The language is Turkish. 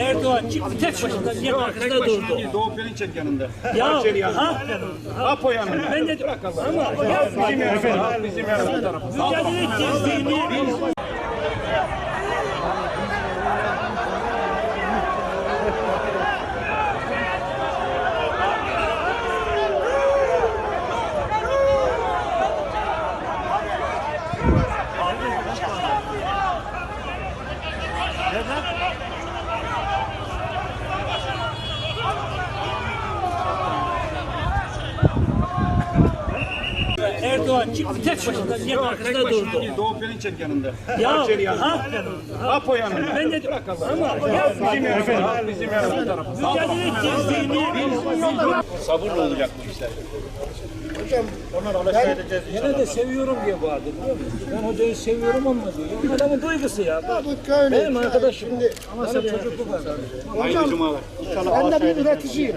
Erdoğan çıktı tek başına niye arkasında durdu? Doğu Perinçek yanında. Ya Bahçeli yanında. Apo yanında. ben de ama yapma. Bizim yanımızda. Bizim yanımızda. Mücadele edeceğiz zihni. Erdoğan çıktı tek başına niye arkasında durdu? Doğu Perinçek yanında. Ya yanında. ha Apo yanında. ben de ama yapma. Bizim yanımızda. Bizim yanımızda. Mücadele edeceğiz zihni. Sabırla olacak bu işler. Yine de seviyorum diye vardı biliyor musun? Ben hocayı seviyorum ama diyor. Adamın duygusu ya. Benim arkadaşım. Şimdi Ama sen çocukluk var. Cumalar. ben de bir üreticiyim.